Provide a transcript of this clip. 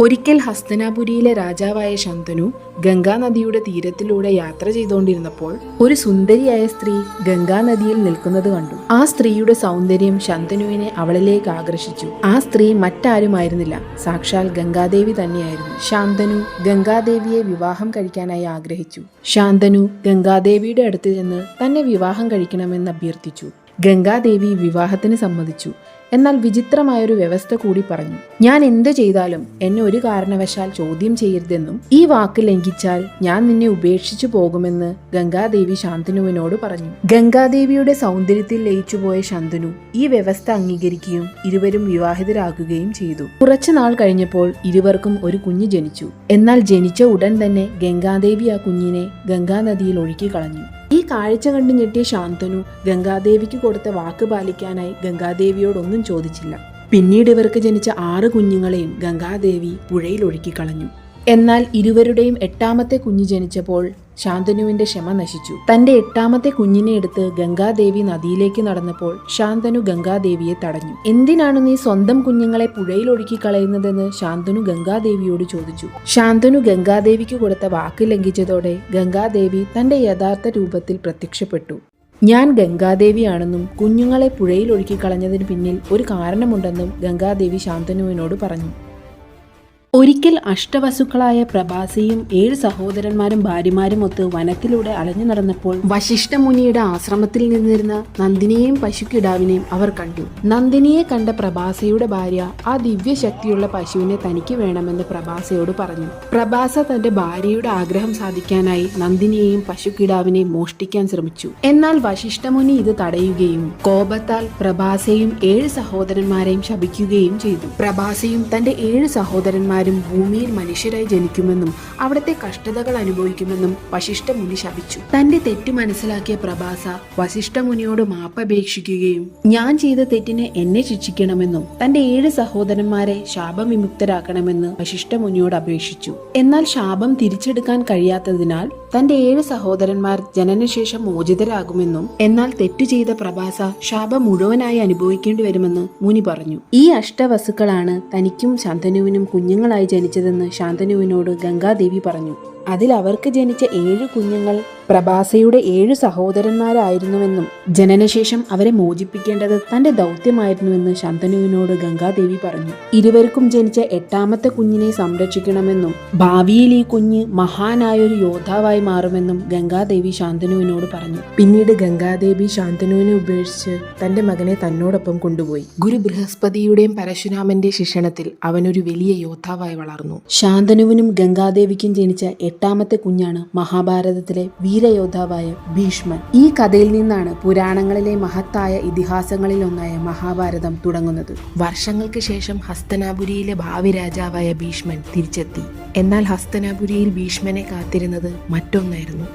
ഒരിക്കൽ ഹസ്തനാപുരിയിലെ രാജാവായ ശന്തനു ഗംഗാനദിയുടെ തീരത്തിലൂടെ യാത്ര ചെയ്തുകൊണ്ടിരുന്നപ്പോൾ ഒരു സുന്ദരിയായ സ്ത്രീ ഗംഗാനദിയിൽ നിൽക്കുന്നത് കണ്ടു. ആ സ്ത്രീയുടെ സൗന്ദര്യം ശന്തനുവിനെ അവളിലേക്ക് ആകർഷിച്ചു. ആ സ്ത്രീ മറ്റാരുമായിരുന്നില്ല. സാക്ഷാൽ ഗംഗാദേവി തന്നെയായിരുന്നു. ശാന്തനു ഗംഗാദേവിയെ വിവാഹം കഴിക്കാനായി ആഗ്രഹിച്ചു. ശാന്തനു ഗംഗാദേവിയുടെ അടുത്ത് ചെന്ന് തന്നെ വിവാഹം കഴിക്കണമെന്ന് അഭ്യർത്ഥിച്ചു. ഗംഗാദേവി വിവാഹത്തിന് സമ്മതിച്ചു. എന്നാൽ വിചിത്രമായൊരു വ്യവസ്ഥ കൂടി പറഞ്ഞു. ഞാൻ എന്ത് ചെയ്താലും എന്നെ ഒരു കാരണവശാൽ ചോദ്യം ചെയ്യരുതെന്നും ഈ വാക്ക് ലംഘിച്ചാൽ ഞാൻ നിന്നെ ഉപേക്ഷിച്ചു പോകുമെന്ന് ഗംഗാദേവി ശാന്തനുവിനോട് പറഞ്ഞു. ഗംഗാദേവിയുടെ സൗന്ദര്യത്തിൽ ലയിച്ചുപോയ ശാന്തനു ഈ വ്യവസ്ഥ അംഗീകരിക്കുകയും ഇരുവരും വിവാഹിതരാകുകയും ചെയ്തു. കുറച്ചു നാൾ കഴിഞ്ഞപ്പോൾ ഇരുവർക്കും ഒരു കുഞ്ഞ് ജനിച്ചു. എന്നാൽ ജനിച്ച ഉടൻ തന്നെ ഗംഗാദേവി ആ കുഞ്ഞിനെ ഗംഗാനദിയിൽ ഒഴുക്കി കളഞ്ഞു. ഈ കാഴ്ച കണ്ട് ഞെട്ടിയ ശാന്തനു ഗംഗാദേവിക്ക് കൊടുത്ത വാക്ക് പാലിക്കാനായി ഗംഗാദേവിയോടൊന്നും ചോദിച്ചില്ല. പിന്നീട് ഇവർക്ക് ജനിച്ച ആറ് കുഞ്ഞുങ്ങളെയും ഗംഗാദേവി പുഴയിൽ കളഞ്ഞു. എന്നാൽ ഇരുവരുടെയും എട്ടാമത്തെ കുഞ്ഞ് ജനിച്ചപ്പോൾ ശാന്തനുവിന്റെ ക്ഷമ നശിച്ചു. തന്റെ എട്ടാമത്തെ കുഞ്ഞിനെ എടുത്ത് ഗംഗാദേവി നദിയിലേക്ക് നടന്നപ്പോൾ ശാന്തനു ഗംഗാദേവിയെ തടഞ്ഞു. എന്തിനാണ് നീ സ്വന്തം കുഞ്ഞുങ്ങളെ പുഴയിൽ ഒഴുക്കി കളയുന്നതെന്ന് ശാന്തനു ഗംഗാദേവിയോട് ചോദിച്ചു. ശാന്തനു ഗംഗാദേവിക്ക് കൊടുത്ത വാക്ക് ലംഘിച്ചതോടെ ഗംഗാദേവി തന്റെ യഥാർത്ഥ രൂപത്തിൽ പ്രത്യക്ഷപ്പെട്ടു. ഞാൻ ഗംഗാദേവിയാണെന്നും കുഞ്ഞുങ്ങളെ പുഴയിൽ ഒഴുക്കി കളഞ്ഞതിന് പിന്നിൽ ഒരു കാരണമുണ്ടെന്നും ഗംഗാദേവി ശാന്തനുവിനോട് പറഞ്ഞു. ഒരിക്കൽ അഷ്ടവസുക്കളായ പ്രഭാസിയും ഏഴ് സഹോദരന്മാരും ഭാര്യമാരും ഒത്ത് വനത്തിലൂടെ അലഞ്ഞു നടന്നപ്പോൾ വശിഷ്ഠമുനിയുടെ ആശ്രമത്തിൽ നിന്നിരുന്ന നന്ദിനിയെയും പശുക്കിടാവിനെയും അവർ കണ്ടു. നന്ദിനിയെ കണ്ട പ്രഭാസയുടെ ഭാര്യ ആ ദിവ്യശക്തിയുള്ള പശുവിനെ തനിക്ക് വേണമെന്ന് പ്രഭാസയോട് പറഞ്ഞു. പ്രഭാസ തന്റെ ഭാര്യയുടെ ആഗ്രഹം സാധിക്കാനായി നന്ദിനിയെയും പശുക്കിടാവിനെയും മോഷ്ടിക്കാൻ ശ്രമിച്ചു. എന്നാൽ വശിഷ്ഠമുനി ഇത് തടയുകയും കോപത്താൽ പ്രഭാസയും ഏഴ് സഹോദരന്മാരെയും ശപിക്കുകയും ചെയ്തു. പ്രഭാസയും തന്റെ ഏഴ് സഹോദരന്മാരും ഭൂമിയിൽ മനുഷ്യരായി ജനിക്കുമെന്നും അവിടുത്തെ കഷ്ടതകൾ അനുഭവിക്കുമെന്നും വശിഷ്ഠ മുനി ശപിച്ചു. തന്റെ തെറ്റ് മനസ്സിലാക്കിയ പ്രഭാസ വശിഷ്ഠ മുനിയോട് മാപ്പപേക്ഷിക്കുകയും ഞാൻ ചെയ്ത തെറ്റിനെ എന്നെ ശിക്ഷിക്കണമെന്നും തന്റെ ഏഴ് സഹോദരന്മാരെ ശാപവിമുക്തരാക്കണമെന്ന് വശിഷ്ഠ മുനിയോട് അപേക്ഷിച്ചു. എന്നാൽ ശാപം തിരിച്ചെടുക്കാൻ കഴിയാത്തതിനാൽ തന്റെ ഏഴ് സഹോദരന്മാർ ജനനശേഷം മോചിതരാകുമെന്നും എന്നാൽ തെറ്റു ചെയ്ത പ്രഭാസ ശാപം മുഴുവനായി അനുഭവിക്കേണ്ടി വരുമെന്ന് മുനി പറഞ്ഞു. ഈ അഷ്ടവസുക്കളാണ് തനിക്കും ശാന്തനുവിനും കുഞ്ഞുങ്ങളായി ജനിച്ചതെന്ന് ശാന്തനുവിനോട് ഗംഗാദേവി പറഞ്ഞു അതിൽ അവർക്ക് ജനിച്ച ഏഴ് കുഞ്ഞുങ്ങൾ പ്രഭാസയുടെ ഏഴ് സഹോദരന്മാരായിരുന്നുവെന്നും ജനനശേഷം അവരെ മോചിപ്പിക്കേണ്ടത് തന്റെ ദൗത്യമായിരുന്നുവെന്ന് ശാന്തനുവിനോട് ഗംഗാദേവി പറഞ്ഞു. ഇരുവർക്കും ജനിച്ച എട്ടാമത്തെ കുഞ്ഞിനെ സംരക്ഷിക്കണമെന്നും ഭാവിയിൽ ഈ കുഞ്ഞ് മഹാനായ ഒരു യോദ്ധാവായി മാറുമെന്നും ഗംഗാദേവി ശാന്തനുവിനോട് പറഞ്ഞു. പിന്നീട് ഗംഗാദേവി ശാന്തനുവിനെ ഉപേക്ഷിച്ച് തന്റെ മകനെ തന്നോടൊപ്പം കൊണ്ടുപോയി. ഗുരു ബൃഹസ്പതിയുടെയും പരശുരാമന്റെ ശിക്ഷണത്തിൽ അവനൊരു വലിയ യോദ്ധാവായി വളർന്നു. ശാന്തനുവിനും ഗംഗാദേവിക്കും ജനിച്ച എട്ടാമത്തെ കുഞ്ഞാണ് മഹാഭാരതത്തിലെ വീരയോദ്ധാവായ ഭീഷ്മൻ. ഈ കഥയിൽ നിന്നാണ് പുരാണങ്ങളിലെ മഹത്തായ ഇതിഹാസങ്ങളിലൊന്നായ മഹാഭാരതം തുടങ്ങുന്നത്. വർഷങ്ങൾക്ക് ശേഷം ഹസ്തനാപുരിയിലെ ഭാവി രാജാവായ ഭീഷ്മൻ തിരിച്ചെത്തി. എന്നാൽ ഹസ്തനാപുരിയിൽ ഭീഷ്മനെ കാത്തിരുന്നത് മറ്റൊന്നായിരുന്നു.